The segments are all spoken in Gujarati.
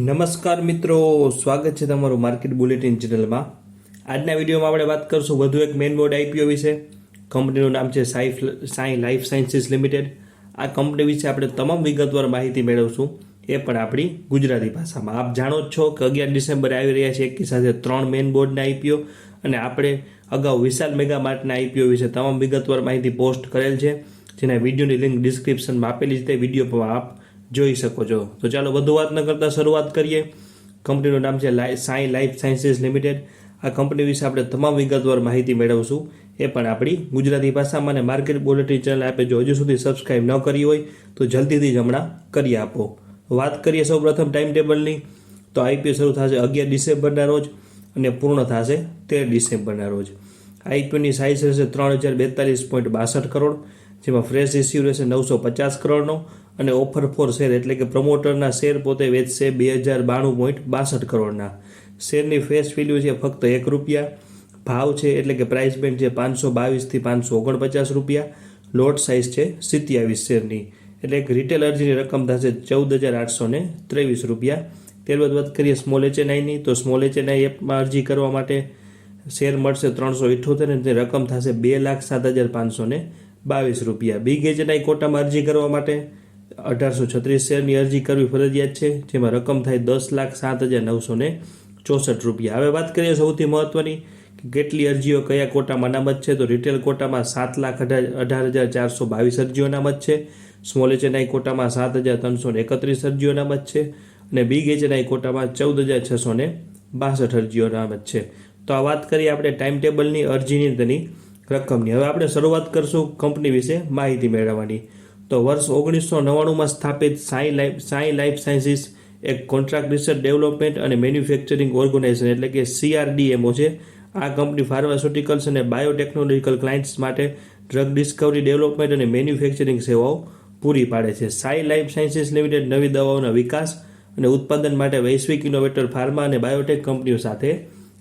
નમસ્કાર મિત્રો, સ્વાગત છે તમારું માર્કેટ બુલેટિન ચેનલમાં આજના વિડીયોમાં આપણે વાત કરશું વધુ એક મેઇન બોર્ડ આઈપીઓ વિશે. કંપનીનું નામ છે Sai Sai life sciences limited આ કંપની વિશે આપણે તમામ વિગતવાર માહિતી મેળવશું. એ પણ આપણી ગુજરાતી ભાષામાં. આપ જાણો જ છો કે અગિયાર ડિસેમ્બરે આવી રહ્યા છે એકી સાથે ત્રણ મેઇન બોર્ડના આઈપીઓ અને આપણે અગાઉ વિશાલ મેગા માર્ટના આઈપીઓ વિશે તમામ વિગતવાર માહિતી પોસ્ટ કરેલ છે. જેના વિડીયોની લિંક ડિસ્ક્રિપ્શનમાં આપેલી છે. તે વીડિયો પણ આપ જોઈ શકો છો. તો ચાલો વધુ વાત ન કરતાં શરૂઆત કરીએ. કંપનીનું નામ છે લાઈ, સાઈ લાઈફ સાયન્સીસ લિમિટેડ. આ કંપની વિશે આપણે તમામ વિગતવાર માહિતી મેળવશું. એ પણ આપણી ગુજરાતી ભાષામાં અને માર્કેટ બુલેટિન ચેનલ આપે જો હજુ સુધી સબસ્ક્રાઈબ ન કરી હોય, તો જલ્દીથી જ હમણાં કરી આપો. વાત કરીએ સૌ પ્રથમ ટાઈમ ટેબલની તો આઈપીઓ શરૂ થશે અગિયાર ડિસેમ્બરના રોજ અને પૂર્ણ થશે તેર ડિસેમ્બરના રોજ. આઈપીઓની સાઇઝ રહેશે ત્રણ હજાર બેતાલીસ પોઈન્ટ બાસઠ કરોડ, જેમાં ફ્રેશ ઇસ્યુ રહેશે નવસો પચાસ કરોડનો. અને ઓફર ફોર શેર એટલે કે પ્રમોટરના શેર પોતે વેચશે બે હજાર બાણું પોઈન્ટ બાસઠ કરોડના. શેરની ફેસ વેલ્યુ છે ફક્ત એક રૂપિયા. ભાવ છે એટલે કે પ્રાઇસ બેન્ડ છે પાંચસો બાવીસથી પાંચસો ઓગણપચાસ રૂપિયા. લોટ સાઇઝ છે સિત્યાવીસ શેરની એટલે એક રિટેલ અરજીની રકમ થશે ચૌદ હજાર આઠસો ને ત્રેવીસ રૂપિયા. ત્યારબાદ વાત કરીએ સ્મોલ એચએનઆઈની તો સ્મોલ એચએનઆઈ એપમાં અરજી કરવા માટે શેર મળશે ત્રણસો ઇઠ્ઠોતેર અને રકમ થશે બે લાખ સાત હજાર પાંચસો ને બાવીસ રૂપિયા. બિગ એચએનઆઈ કોટામાં અરજી કરવા માટે અઢારસો છત્રીસ શેરની અરજી કરવી ફરજિયાત છે, જેમાં રકમ થાય દસ લાખ સાત હજાર નવસો ને ચોસઠ રૂપિયા. હવે વાત કરીએ સૌથી મહત્વની, કે કેટલી અરજીઓ કયા કોટામાં અનામત છે? તો રિટેલ કોટામાં સાત લાખ અઢાર હજાર ચારસો બાવીસ અરજીઓ અનામત છે સ્મોલ એચએનઆઈ કોટામાં સાત હજાર ત્રણસો ને એકત્રીસ અરજીઓ અનામત છે, અને બિગ એચએનઆઈ કોટામાં ચૌદ હજાર છસો ને બાસઠ અરજીઓ અનામત છે. તો આ વાત કરીએ આપણે ટાઈમ ટેબલની અરજીની તેની રકમની. હવે આપણે શરૂઆત કરશું કંપની વિશે માહિતી મેળવવાની. તો વર્ષ ઓગણીસો નવ્વાણુંમાં સ્થાપિત Sai life Sai life sciences એક કોન્ટ્રાક્ટ રિસર્ચ ડેવલપમેન્ટ અને મેન્યુફેક્ચરિંગ ઓર્ગેનાઇઝેશન એટલે કે સીઆરડીએમઓ છે. આ કંપની ફાર્માસ્યુટિકલ્સ અને બાયોટેકનોલોજીકલ ક્લાયન્ટ્સ માટે ડ્રગ ડિસ્કવરી ડેવલપમેન્ટ અને મેન્યુફેક્ચરિંગ સેવાઓ પૂરી પાડે છે. સાઈ લાઈફ સાયન્સીસ લિમિટેડ નવી દવાઓના વિકાસ અને ઉત્પાદન માટે વૈશ્વિક ઇનોવેટર ફાર્મા અને બાયોટેક કંપનીઓ સાથે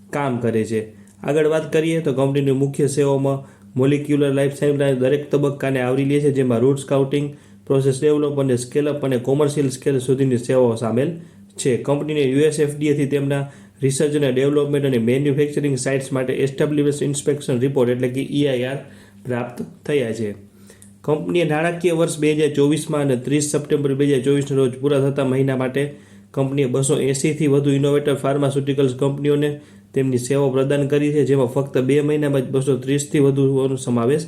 કામ કરે છે. આગળ વાત કરીએ તો કંપનીની મુખ્ય સેવાઓમાં મોલિક્યુલર લાઈફ સાયન્સના દરેક તબક્કાને આવરી લે છે, જેમાં રૂટ સ્કાઉટિંગ પ્રોસેસ ડેવલપ અને સ્કેલઅપ અને કોમર્શિયલ સ્કેલ સુધીની સેવાઓ સામેલ છે. કંપનીને યુએસએફડીએથી તેમના રિસર્ચ અને ડેવલપમેન્ટ અને મેન્યુફેક્ચરિંગ સાઇટ્સ માટે એસ્ટાબ્લિશ ઇન્સ્પેક્શન રિપોર્ટ એટલે કે ઈઆઈઆર પ્રાપ્ત થયા છે. કંપનીએ નાણાકીય વર્ષ બે હજાર ચોવીસમાં અને ત્રીસ સપ્ટેમ્બર બે હજાર ચોવીસના રોજ પૂરા થતા મહિના માટે કંપનીએ બસો એંસીથી વધુ ઇનોવેટર ફાર્માસ્યુટિકલ્સ કંપનીઓને તેમની સેવાઓ પ્રદાન કરી છે, જેમાં ફક્ત બે મહિનામાં જ બસો ત્રીસથી વધુનો સમાવેશ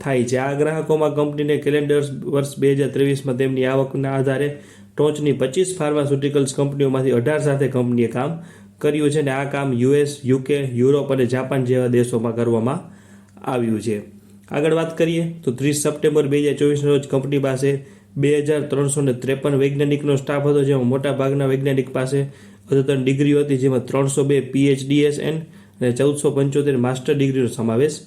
થાય છે. આ ગ્રાહકોમાં કંપનીને કેલેન્ડર વર્ષ બે હજાર ત્રેવીસમાં તેમની આવકના આધારે ટોચની પચીસ ફાર્માસ્યુટિકલ્સ કંપનીઓમાંથી અઢાર સાથે કંપનીએ કામ કર્યું છે અને આ કામ યુએસ, યુકે, યુરોપ અને જાપાન જેવા દેશોમાં કરવામાં આવ્યું છે. આગળ વાત કરીએ તો ત્રીસ સપ્ટેમ્બર બે હજાર ચોવીસના રોજ કંપની પાસે બે હજાર ત્રણસો ત્રેપન વૈજ્ઞાનિકનો સ્ટાફ હતો, જેમાં મોટા ભાગના વૈજ્ઞાનિક પાસે અદ્યતન ડિગ્રીઓ હતી, જેમાં ત્રણસો બે પીએચડીએસએન અને ચૌદસો પંચોતેર માસ્ટર ડિગ્રીનો સમાવેશ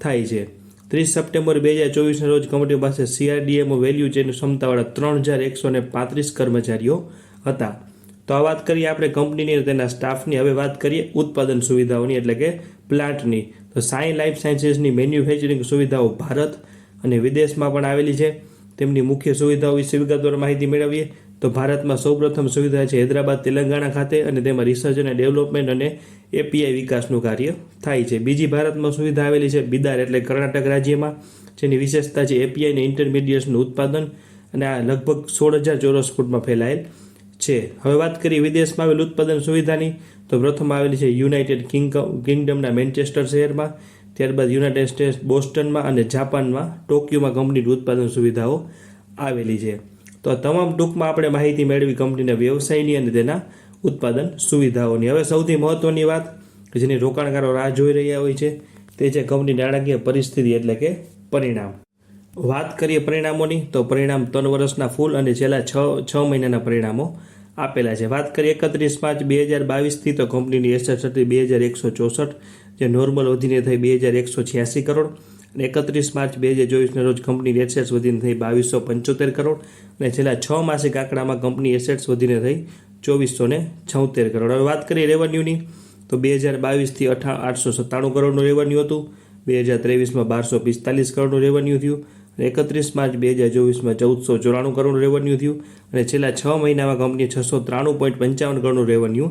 થાય છે. ત્રીસ સપ્ટેમ્બર બે હજાર ચોવીસના રોજ કંપની પાસે સીઆરડીએમઓ વેલ્યુ ચેન ક્ષમતાવાળા ત્રણ હજાર એકસો ને પાંત્રીસ કર્મચારીઓ હતા. તો આ વાત કરીએ આપણે કંપનીની અને તેના સ્ટાફની. હવે વાત કરીએ ઉત્પાદન સુવિધાઓની, એટલે કે પ્લાન્ટની. તો સાઈ લાઈફ સાયન્સીસની મેન્યુફેક્ચરિંગ સુવિધાઓ ભારત અને વિદેશમાં પણ આવેલી છે. તેમની મુખ્ય સુવિધાઓ વિશે વિગતવાર માહિતી મેળવીએ. તો ભારતમાં સૌપ્રથમ સુવિધા છે હૈદરાબાદ, તેલંગાણા ખાતે અને તેમાં રિસર્ચ અને ડેવલપમેન્ટ અને એપીઆઈ વિકાસનું કાર્ય થાય છે. બીજી ભારતમાં સુવિધા આવેલી છે બિદાર એટલે કર્ણાટક રાજ્યમાં, જેની વિશેષતા છે એપીઆઈ અને ઇન્ટરમીડિયેટ્સનું ઉત્પાદન અને આ લગભગ સોળ હજાર ચોરસ ફૂટમાં ફેલાયેલ છે. હવે વાત કરીએ વિદેશમાં આવેલ ઉત્પાદન સુવિધાની, તો પ્રથમ આવેલી છે યુનાઇટેડ કિંગ, કિંગડમના મેન્ચેસ્ટર શહેરમાં, ત્યારબાદ યુનાઇટેડ સ્ટેટ્સ બોસ્ટનમાં અને જાપાનમાં ટોક્યોમાં કંપનીની ઉત્પાદન સુવિધાઓ આવેલી છે. તો આ તમામ ટૂંકમાં આપણે માહિતી મેળવી કંપનીના વ્યવસાયની અને તેના ઉત્પાદન સુવિધાઓની. હવે સૌથી મહત્વની વાત જેની રોકાણકારો રાહ જોઈ રહ્યા હોય છે, તે છે કંપની નાણાકીય પરિસ્થિતિ એટલે કે પરિણામ. વાત કરીએ પરિણામોની, તો પરિણામ ત્રણ વર્ષના ફૂલ અને છેલ્લા છ છ મહિનાના પરિણામો આપેલા છે. વાત કરીએ એકત્રીસ પાંચ બે હજાર બાવીસથી, તો કંપનીની એસેટ હતી બે હજાર એકસો ચોસઠ, જે નોર્મલ વધીને થઈ બે હજાર એકસો છ્યાસી કરોડ. એકત્રીસ માર્ચ બે હજાર ચોવીસના રોજ કંપનીની એસેટ્સ વધીને થઈ બાવીસો પંચોતેર કરોડ અને છેલ્લા છ માસિક આંકડામાં કંપની એસેટ્સ વધીને થઈ ચોવીસો ને છોતેર કરોડ. હવે વાત કરીએ રેવન્યુની તો બે હજાર બાવીસથી અઠા, આઠસો સત્તાણું કરોડનું રેવન્યુ હતું. બે હજાર ત્રેવીસમાં બારસો પિસ્તાલીસ કરોડનું રેવન્યુ થયું. એકત્રીસ માર્ચ બે હજાર ચોવીસમાં ચૌદસો ચોરાણું કરોડનું રેવન્યુ થયું. અને છેલ્લા છ મહિનામાં કંપનીએ છસો ત્રાણું પોઈન્ટ પંચાવન કરોડનું રેવન્યુ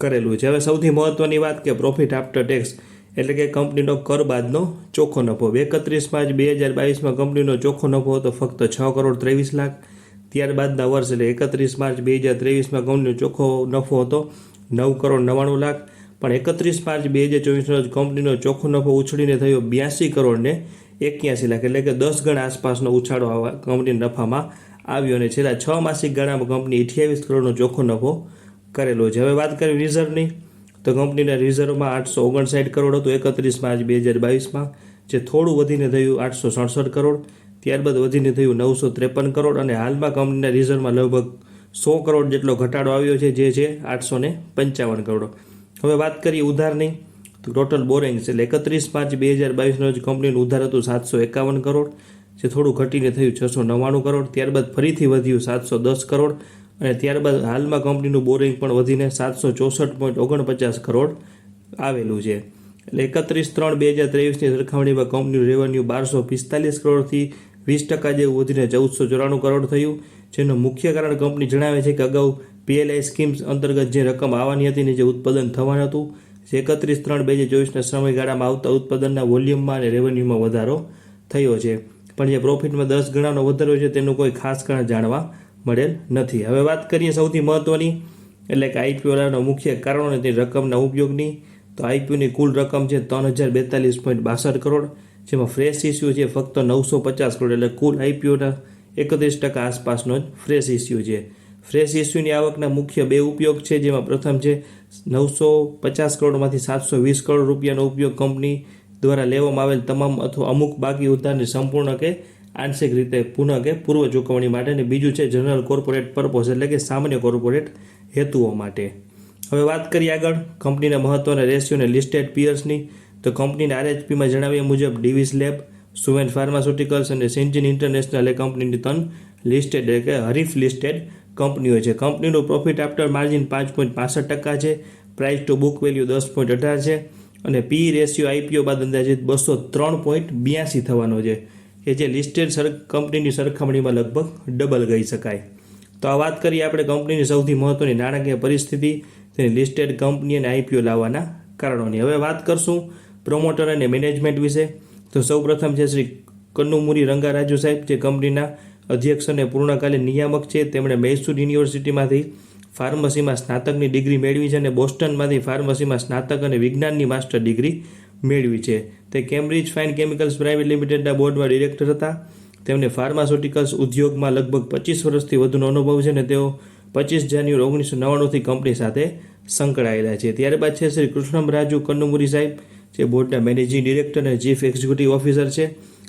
કરેલું છે. હવે સૌથી મહત્ત્વની વાત કે પ્રોફિટ આફ્ટર ટેક્સ એટલે કે કંપનીનો કર બાદનો ચોખ્ખો નફો. એકત્રીસ માર્ચ બે હજાર બાવીસમાં કંપનીનો ચોખ્ખો નફો હતો, ફક્ત છ કરોડ ત્રેવીસ લાખ. ત્યારબાદના વર્ષ એટલે એકત્રીસ માર્ચ બે હજાર ત્રેવીસમાં કંપનીનો ચોખ્ખો નફો હતો, નવ કરોડ નવ્વાણું લાખ. પણ એકત્રીસ માર્ચ બે હજાર ચોવીસનો જ કંપનીનો ચોખ્ખો નફો ઉછળીને થયો બ્યાસી કરોડને એક્યાસી લાખ. એટલે કે દસ ગણા આસપાસનો ઉછાળો કંપની નફામાં આવ્યો અને છેલ્લા છ માસિક ગાળામાં કંપની અઠ્યાવીસ કરોડનો ચોખ્ખો નફો કરેલો છે. હવે વાત કરીએ રિઝર્વની તો કંપનીના રિઝર્વમાં આઠસો ઓગણસાઠ કરોડ હતું, એકત્રીસ માર્ચ બે હજાર બાવીસમાં, જે થોડું વધીને થયું આઠસો સડસઠ કરોડ, ત્યારબાદ વધીને થયું નવસો ત્રેપન કરોડ અને હાલમાં કંપનીના રિઝર્વમાં લગભગ સો કરોડ જેટલો ઘટાડો આવ્યો છે, જે છે આઠસો ને પંચાવન કરોડ. હવે વાત કરીએ ઉધારની. તો ટોટલ બોરિંગ્સ એટલે એકત્રીસ પાંચ બે હજાર બાવીસનો જ કંપનીનું ઉધાર હતું સાતસો એકાવન કરોડ, જે થોડું ઘટીને થયું છસો નવ્વાણું કરોડ, ત્યારબાદ ફરીથી વધ્યું સાતસો દસ કરોડ અને ત્યારબાદ હાલમાં કંપનીનું બોરિંગ પણ વધીને સાતસો ચોસઠ પોઈન્ટ ઓગણપચાસ કરોડ આવેલું છે. એટલે એકત્રીસ ત્રણ બે હજાર ત્રેવીસની સરખામણીમાં કંપનીનું રેવન્યુ બારસો પિસ્તાલીસ કરોડથી વીસ ટકા જેવું વધીને ચૌદસો ચોરાણું કરોડ થયું. જેનું મુખ્ય કારણ કંપની જણાવે છે કે અગાઉ પીએલઆઈ સ્કીમ્સ અંતર્ગત જે રકમ આવવાની હતી ને જે ઉત્પાદન થવાનું હતું, જે એકત્રીસ ત્રણ બે હજાર ચોવીસના સમયગાળામાં આવતા ઉત્પાદનના વોલ્યુમમાં અને રેવન્યુમાં વધારો થયો છે. પણ જે પ્રોફિટમાં દસ ગણાનો વધારો છે તેનું કોઈ ખાસ કારણ જાણવા મળેલ નથી. હવે વાત કરીએ સૌથી મહત્ત્વની એટલે કે આઈપીઓના મુખ્ય કારણો અને તેની રકમના ઉપયોગની. તો આઈપીઓની કુલ રકમ છે ત્રણ હજાર બેતાલીસ પોઈન્ટ બાસઠ કરોડ, જેમાં ફ્રેશ ઇસ્યુ છે ફક્ત નવસો પચાસ કરોડ, એટલે કુલ આઈપીઓના એકત્રીસ ટકા આસપાસનો જ ફ્રેશ ઇસ્યુ છે. ફ્રેશ ઇસ્યુની આવકના મુખ્ય બે ઉપયોગ છે, જેમાં પ્રથમ છે નવસો પચાસ કરોડમાંથી સાતસો વીસ કરોડ રૂપિયાનો ઉપયોગ કંપની દ્વારા લેવામાં આવેલ તમામ અથવા અમુક બાકી ઉધારની સંપૂર્ણ કે આંશિક રીતે પુનઃ કે પૂર્વ ચૂકવણી માટે અને બીજું છે જનરલ કોર્પોરેટ પર્પઝ એટલે કે સામાન્ય કોર્પોરેટ હેતુઓ માટે. હવે વાત કરીએ આગળ. કંપનીના મહત્વના રેશિયો અને લિસ્ટેડ પિયર્સની તો કંપનીના આરએચપીમાં જણાવ્યા મુજબ ડિવિસ લેબ સુવેન ફાર્માસ્યુટિકલ્સ અને સેન્જિન ઇન્ટરનેશનલ એ કંપનીની ત્રણ લિસ્ટેડ એટલે કે હરીફ લિસ્ટેડ કંપનીઓ છે. કંપનીનું પ્રોફિટ આફ્ટર માર્જિન પાંચ પોઈન્ટ પાસઠ ટકા છે. પ્રાઇસ ટુ બુક વેલ્યુ દસ પોઈન્ટ અઢાર છે. અને પી રેશિયો આઈપીઓ બાદ અંદાજિત બસો ત્રણ પોઈન્ટ બ્યાસી થવાનો છે. કે જે લિસ્ટેડ સર કંપનીની સરખામણીમાં લગભગ ડબલ ગઈ શકાય. તો આ વાત કરીએ આપણે કંપનીની સૌથી મહત્ત્વની નાણાકીય પરિસ્થિતિ, તેની લિસ્ટેડ કંપની અને આઈપીઓ લાવવાના કારણોની. હવે વાત કરશું પ્રોમોટર અને મેનેજમેન્ટ વિશે. તો સૌપ્રથમ છે શ્રી કન્નુમુરી રંગારાજુ સાહેબ, જે કંપનીના અધ્યક્ષ અને પૂર્ણકાલીન નિયામક છે. તેમણે મૈસૂર યુનિવર્સિટીમાંથી ફાર્મસીમાં સ્નાતકની ડિગ્રી મેળવી છે અને બોસ્ટનમાંથી ફાર્મસીમાં સ્નાતક અને વિજ્ઞાનની માસ્ટર ડિગ્રી મેળવી છે. તે કેમ્બ્રિજ ફાઇન કેમિકલ્સ પ્રાઇવેટ લિમિટેડના બોર્ડમાં ડિરેક્ટર હતા. તેમને ફાર્માસ્યુટિકલ્સ ઉદ્યોગમાં લગભગ પચીસ વર્ષથી વધુનો અનુભવ છે અને તેઓ પચીસ જાન્યુઆરી ઓગણીસો નવ્વાણુંથી કંપની સાથે સંકળાયેલા છે. ત્યારબાદ છે શ્રી કૃષ્ણમ રાજુ કન્નુમુરી સાહેબ, જે બોર્ડના મેનેજિંગ ડિરેક્ટર અને ચીફ એક્ઝિક્યુટિવ ઓફિસર છે.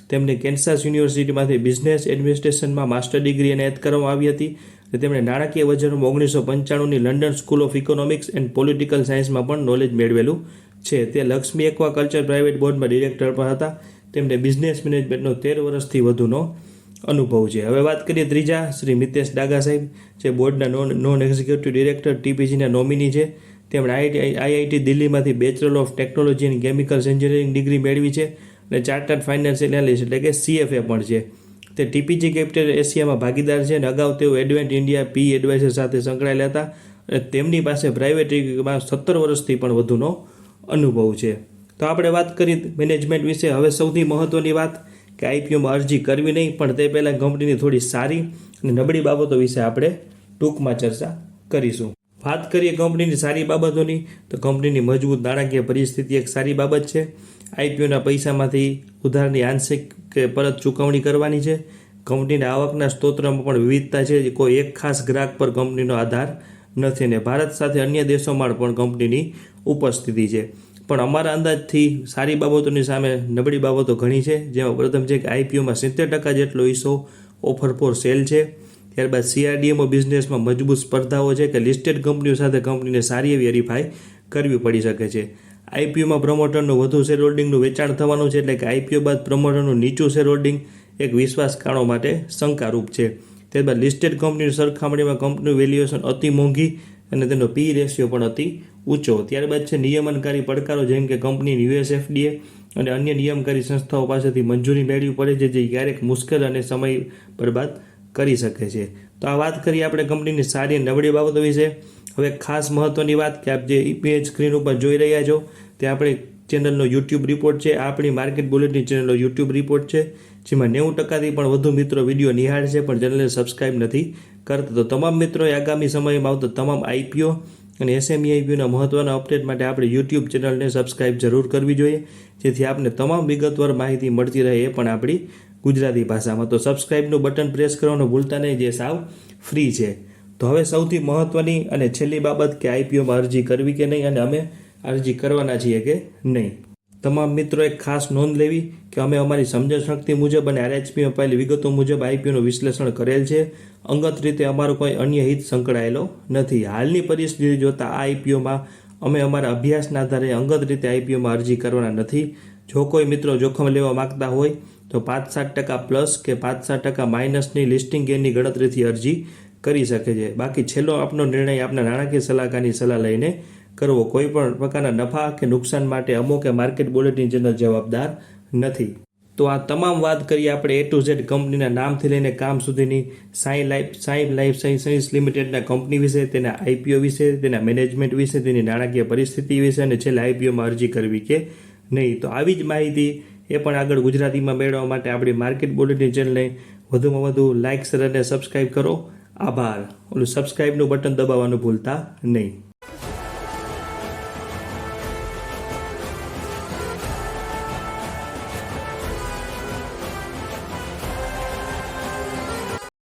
તેમને કેન્સાસ યુનિવર્સિટીમાંથી બિઝનેસ એડમિનિસ્ટ્રેશનમાં માસ્ટર ડિગ્રી એનાયત કરવામાં આવી હતી અને તેમણે નાણાકીય બજારમાં ઓગણીસો પંચાણુંની London school of economics and political સાયન્સમાં પણ નોલેજ મેળવેલું છે. તે લક્ષ્મી એકવા કલ્ચર પ્રાઇવેટ બોર્ડમાં ડિરેક્ટર પણ હતા. તેમને બિઝનેસ મેનેજમેન્ટનો તેર વર્ષથી વધુનો અનુભવ છે. હવે વાત કરીએ ત્રીજા, શ્રી મિતેશ ડાગા સાહેબ, જે બોર્ડના નોન નોન એક્ઝિક્યુટિવ ડિરેક્ટર ટીપીજીના નોમિની છે. તેમણે IIT IIT દિલ્હીમાંથી bachelor of technology and chemicals engineering degree મેળવી છે અને ચાર્ટર્ડ ફાઇનાન્શિયલ એનાલિસ્ટ એટલે કે સીએફએ પણ છે. તે ટીપીજી કેપિટલ એશિયામાં ભાગીદાર છે અને અગાઉ તેઓ એડવેન્ટ ઇન્ડિયા પી એડવાઇઝર સાથે સંકળાયેલા હતા અને તેમની પાસે પ્રાઇવેટ સત્તર વર્ષથી પણ વધુનો અનુભવ છે. તો આપણે વાત કરી મેનેજમેન્ટ વિશે. હવે સૌથી મહત્ત્વની વાત કે આઈપીઓમાં અરજી કરવી નહીં, પણ તે પહેલાં કંપનીની થોડી સારી અને નબળી બાબતો વિશે આપણે ટૂંકમાં ચર્ચા કરીશું. વાત કરીએ કંપનીની સારી બાબતોની, તો કંપનીની મજબૂત નાણાકીય પરિસ્થિતિ એક સારી બાબત છે. આઈપીઓના પૈસામાંથી ઉધારની આંશિક કે પરત ચૂકવણી કરવાની છે. કંપનીના આવકના સ્ત્રોત્રમાં પણ વિવિધતા છે કોઈ એક ખાસ ગ્રાહક પર કંપનીનો આધાર નથી. ને ભારત સાથે અન્ય દેશોમાં પણ કંપનીની ઉપસ્થિતિ છે. પણ અમારા અંદાજથી સારી બાબતોની સામે નબળી બાબતો ઘણી છે. જેમાં પ્રથમ છે કે આઈપીઓમાં સિત્તેર ટકા જેટલો હિસ્સો ઓફર ફોર સેલ છે. ત્યારબાદ સીઆરડીએમઓ બિઝનેસમાં મજબૂત સ્પર્ધાઓ છે કે લિસ્ટેડ કંપનીઓ સાથે કંપનીને સારી એવી હરીફાઈ કરવી પડી શકે છે. આઈપીઓમાં પ્રમોટરનું વધુ શેર હોલ્ડિંગનું વેચાણ થવાનું છે એટલે કે આઈપીઓ બાદ પ્રમોટરનું નીચું શેર હોલ્ડિંગ એક વિશ્વાસકારો માટે શંકારૂપ છે. ત્યારબાદ લિસ્ટેડ કંપનીની સરખામણીમાં કંપનીનું વેલ્યુએશન અતિ મોંઘી અને તેનો પી રેશિયો પણ અતિ ઊંચો. ત્યારબાદ છે નિયમનકારી પડકારો, જેમ કે કંપની, યુએસએફડીએ અને અન્ય નિયમકારી સંસ્થાઓ પાસેથી મંજૂરી મેળવી પડે છે, જે ક્યારેક મુશ્કેલ અને સમય બરબાદ કરી શકે છે. તો આ વાત કરીએ આપણે કંપનીની સારી નબળી બાબતો વિશે. હવે ખાસ મહત્વની વાત કે આપ જે ઈપીએચ સ્ક્રીન ઉપર જોઈ રહ્યા છો, તે આપણી ચેનલનો યુટ્યુબ રિપોર્ટ છે. આપણી માર્કેટ બુલેટની ચેનલનો યુટ્યુબ રિપોર્ટ છે, જેમાં નેવું ટકાથી પણ વધુ મિત્રો વીડિયો નિહાળશે પણ ચેનલને સબસ્ક્રાઈબ નથી કરતા. તો તમામ મિત્રોએ આગામી સમયમાં આવતો તમામ આઈપીઓ અને એસએમઈ આઈપીઓના મહત્વના અપડેટ માટે આપણે યુટ્યુબ ચેનલને સબસ્ક્રાઇબ જરૂર કરવી જોઈએ. જેથી આપને તમામ વિગતવાર માહિતી મળતી રહે એ પણ આપણી ગુજરાતી ભાષામાં. તો સબસ્ક્રાઇબનું બટન પ્રેસ કરવાનું ભૂલતા નહીં, જે સાવ ફ્રી છે. તો હવે સૌથી મહત્ત્વની અને છેલ્લી બાબત કે આઈપીઓમાં અરજી કરવી કે નહીં, અને અમે અરજી કરવાના છીએ કે નહીં? તમામ મિત્રોએ ખાસ નોંધ લેવી કે અમે અમારી સમજણ શક્તિ મુજબ અને આરએચપી અપાયેલી વિગતો મુજબ આઈપીઓનું વિશ્લેષણ કરેલ છે. અંગત રીતે અમારો કોઈ અન્ય હિત સંકળાયેલો નથી. હાલની પરિસ્થિતિ જોતા આ આઈપીઓમાં અમે અમારા અભ્યાસના આધારે અંગત રીતે આઈપીઓમાં અરજી કરવાના નથી. જો કોઈ મિત્રો જોખમ લેવા માગતા હોય તો પાંચ સાત ટકા પ્લસ કે પાંચ સાત ટકા માઇનસની લિસ્ટિંગ ગેનની ગણતરીથી અરજી કરી શકે છે. બાકી છેલ્લો આપનો નિર્ણય આપના નાણાકીય સલાહકારની સલાહ લઈને કરવો કોઈ પણ પ્રકારના નફા કે નુકસાન માટે અમુક કે માર્કેટ બુલેટિન જનરલ જવાબદાર નથી. તો આ તમામ વાત કરીએ આપણે એ ટુ ઝેડ કંપનીના નામથી લઈને કામ સુધીની Sai life Sai life science લિમિટેડના કંપની વિશે, તેના આઈપીઓ વિશે, તેના મેનેજમેન્ટ વિશે, તેની નાણાકીય પરિસ્થિતિ વિશે અને છેલ્લે આઈપીઓમાં અરજી કરવી કે નહીં. તો આવી જ માહિતી એ પણ આગળ ગુજરાતીમાં મેળવવા માટે આપણી માર્કેટ બુલેટિન ચેનલને વધુમાં વધુ લાઇક શેર અને સબસ્ક્રાઈબ કરો. આભાર. ઓલું સબસ્ક્રાઈબનું બટન દબાવવાનું ભૂલતા નહીં.